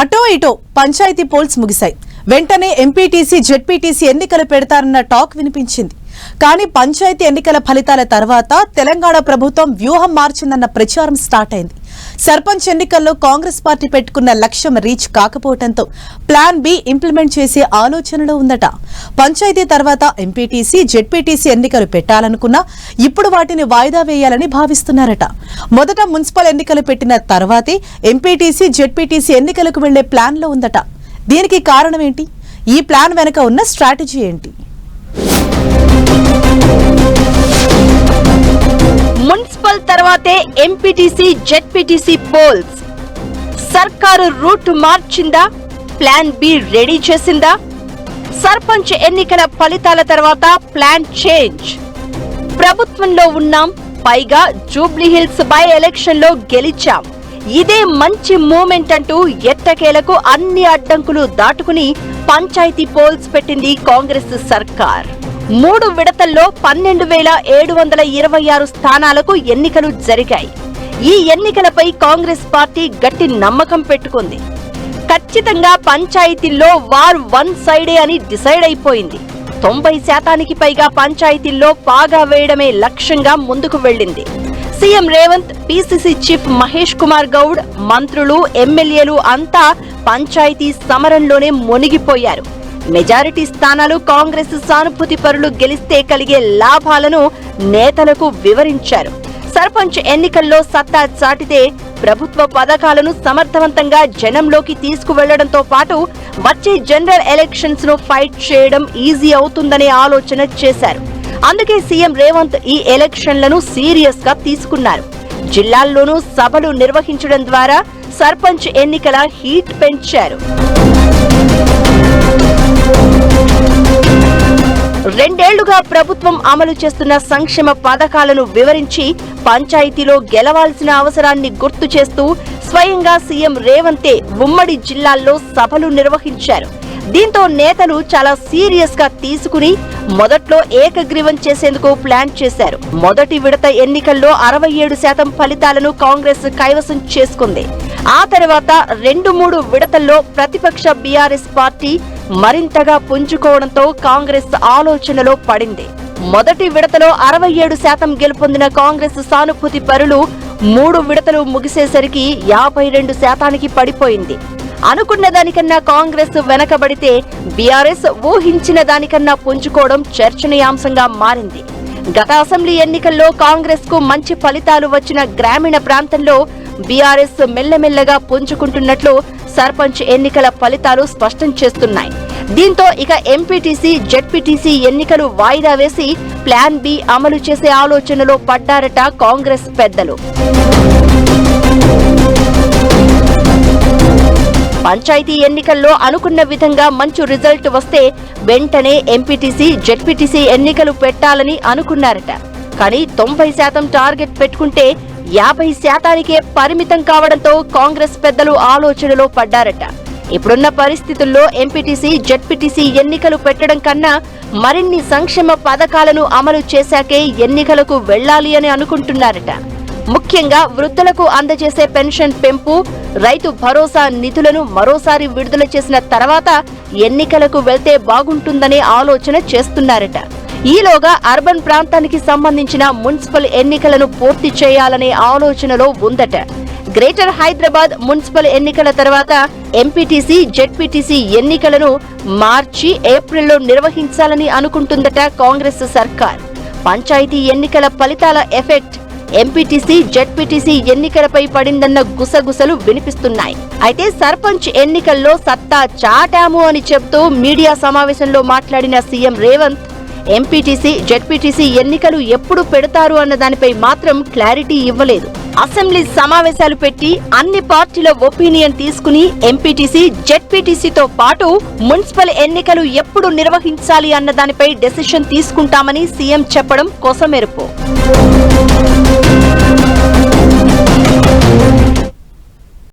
అటో ఇటో పంచాయతీ పోల్స్ ముగిశాయి. వెంటనే ఎంపీటీసీ జెడ్పీటీసీ ఎన్నికలు పెడతారన్న టాక్ వినిపించింది. కానీ పంచాయతీ ఎన్నికల ఫలితాల తర్వాత తెలంగాణ ప్రభుత్వం వ్యూహం మార్చిందన్న ప్రచారం స్టార్ట్ అయింది. సర్పంచ్ ఎన్నికల్లో కాంగ్రెస్ పార్టీ పెట్టుకున్న లక్ష్యం రీచ్ కాకపోవడంతో ప్లాన్ బి ఇంప్లిమెంట్ చేసే ఆలోచనలో ఉందట. పంచాయతీ తర్వాత ఎంపీటీసీ జెడ్పీటీసీ ఎన్నికలు పెట్టాలనుకున్నా ఇప్పుడు వాటిని వాయిదా వేయాలని భావిస్తున్నారట. మొదట మున్సిపల్ ఎన్నికలు పెట్టిన తర్వాతే ఎంపీటీసీ జెడ్పీటీసీ ఎన్నికలకు వెళ్ళే ప్లాన్లో ఉందట. దీనికి కారణం ఏంటి? ఈ ప్లాన్ వెనుక ఉన్న స్ట్రాటజీ ఏంటి? మున్సిపల్ తర్వాతే ఎంపీటీసీ జెడ్పీటీసీ పోల్స్. సర్కారు రూట్ మార్చిందా? ప్లాన్ బి రెడీ చేసిందా? సర్పంచ్ ఎన్నికల ఫలితాల తర్వాత ప్లాన్ చేంజ్. ప్రభుత్వంలో ఉన్నాం పైగా జూబ్లీహిల్స్ బై ఎలక్షన్లో గెలిచాం. ఇదే మంచి మూమెంట్ అంటూ ఎట్టకేలకు అన్ని అడ్డంకులు దాటుకుని పంచాయతీ పోల్స్ పెట్టింది కాంగ్రెస్ సర్కార్. మూడు విడతల్లో పన్నెండు వేల ఏడు వందల ఇరవై ఆరు స్థానాలకు ఎన్నికలు జరిగాయి. ఈ ఎన్నికలపై కాంగ్రెస్ పార్టీ గట్టి నమ్మకం పెట్టుకుంది. ఖచ్చితంగా పంచాయతీల్లో వార్ వన్ సైడే అని డిసైడ్ అయిపోయింది. తొంభై శాతానికి పైగా పంచాయతీల్లో పాగా వేయడమే లక్ష్యంగా ముందుకు వెళ్ళింది. CM Revanth PCC chief Mahesh Kumar Goud మంత్రులు ఎమ్మెల్యేలు అంతా పంచాయతీ సమరంలోనే మునిగిపోయారు. మెజారిటీ స్థానాలు కాంగ్రెస్ సానుభూతి పరులు గెలిస్తే కలిగే లాభాలను నేతలకు వివరించారు. సర్పంచ్ ఎన్నికల్లో సత్తా చాటితే ప్రభుత్వ పథకాలను సమర్థవంతంగా జనంలోకి తీసుకువెళ్ళడంతో పాటు వచ్చే జనరల్ ఎలక్షన్స్ను ఫైట్ చేయడం ఈజీ అవుతుందనే ఆలోచన చేశారు. అందుకే సీఎం రేవంత్ ఈ ఎలక్షన్లను సీరియస్గా తీసుకున్నారు. జిల్లాల్లోనూ సభలు నిర్వహించడం ద్వారా సర్పంచ్ ఎన్నికల హీట్ పెంచారు. రెండేళ్ళుగా ప్రభుత్వం అమలు చేస్తున్న సంక్షేమ పథకాలను వివరించి పంచాయతీలో గెలవాల్సిన అవసరాన్ని గుర్తు చేస్తూ స్వయంగా సీఎం రేవంతే ఉమ్మడి జిల్లాల్లో సభలు నిర్వహించారు. దీంతో నేతలు చాలా సీరియస్గా తీసుకుని మొదట్లో ఏకగ్రీవం చేసేందుకు ప్లాన్ చేశారు. మొదటి విడత ఎన్నికల్లో అరవై ఏడు శాతం ఫలితాలను కాంగ్రెస్ కైవసం చేసుకుంది. ఆ తర్వాత రెండు మూడు విడతల్లో ప్రతిపక్ష బీఆర్ఎస్ పార్టీ మరింతగా పుంజుకోవడంతో కాంగ్రెస్ ఆలోచనలో పడింది. మొదటి విడతలో అరవై ఏడు శాతం గెలుపొందిన కాంగ్రెస్ సానుభూతి పరులు మూడు విడతలు ముగిసేసరికి యాభై రెండు శాతానికి పడిపోయింది. అనుకున్న దానికన్నా కాంగ్రెస్ వెనకబడితే బీఆర్ఎస్ ఊహించిన దానికన్నా పుంజుకోవడం చర్చనీయాంశంగా మారింది. గత అసెంబ్లీ ఎన్నికల్లో కాంగ్రెస్కు మంచి ఫలితాలు వచ్చిన గ్రామీణ ప్రాంతంలో బీఆర్ఎస్ మెల్లమెల్లగా పుంజుకుంటున్నట్లు సర్పంచ్ ఎన్నికల ఫలితాలు స్పష్టం చేస్తున్నాయి. దీంతో ఇక ఎంపీటీసీ జెడ్పీటీసీ ఎన్నికలు వాయిదా వేసి ప్లాన్ బి అమలు చేసే ఆలోచనలో పడ్డారట కాంగ్రెస్ పెద్దలు. పంచాయతీ ఎన్నికల్లో అనుకున్న విధంగా మంచి రిజల్ట్ వస్తే వెంటనే ఎంపీటీసీ జెడ్పీటీసీ ఎన్నికలు పెట్టాలని అనుకున్నారట. కానీ తొంభై శాతం టార్గెట్ పెట్టుకుంటే యాభై శాతానికే పరిమితం కావడంతో కాంగ్రెస్ పెద్దలు ఆలోచనలో పడ్డారట. ఇప్పుడున్న పరిస్థితుల్లో ఎంపీటీసీ జెడ్పీటీసీ ఎన్నికలు పెట్టడం కన్నా మరిన్ని సంక్షేమ పథకాలను అమలు చేశాకే ఎన్నికలకు వెళ్ళాలి అని అనుకుంటున్నారట. ముఖ్యంగా వృద్ధులకు అందజేసే పెన్షన్ పెంపు రైతు భరోసా నిధులను మరోసారి విడుదల చేసిన తర్వాత ఎన్నికలకు వెళ్తే బాగుంటుందనే ఆలోచన చేస్తున్నారట. ఈలోగా అర్బన్ ప్రాంతానికి సంబంధించిన మున్సిపల్ ఎన్నికలను పూర్తి చేయాలనే ఆలోచనలో ఉందట. గ్రేటర్ హైదరాబాద్ మున్సిపల్ ఎన్నికల తర్వాత ఎంపీటీసీ జెడ్పీటీసీ ఎన్నికలను మార్చి ఏప్రిల్లో నిర్వహించాలని అనుకుంటుందట కాంగ్రెస్ సర్కార్. పంచాయతీ ఎన్నికల ఫలితాల ఎఫెక్ట్ ఎంపీటీసీ జెడ్పీటీసీ ఎన్నికలపై పడిందన్న గుసగుసలు వినిపిస్తున్నాయి. అయితే సర్పంచ్ ఎన్నికల్లో సత్తా చాటాము అని చెబుతూ మీడియా సమావేశంలో మాట్లాడిన సీఎం రేవంత్ ఎంపీటీసీ జెడ్పీటీసీ ఎన్నికలు ఎప్పుడు పెడతారు అన్న దానిపై మాత్రం క్లారిటీ ఇవ్వలేదు. అసెంబ్లీ సమావేశాలు పెట్టి అన్ని పార్టీల ఒపీనియన్ తీసుకుని ఎంపీటీసీ జెడ్పీటీసీతో పాటు మున్సిపల్ ఎన్నికలు ఎప్పుడు నిర్వహించాలి అన్న దానిపై డెసిషన్ తీసుకుంటామని సీఎం చెప్పడం కొసమెరుపు.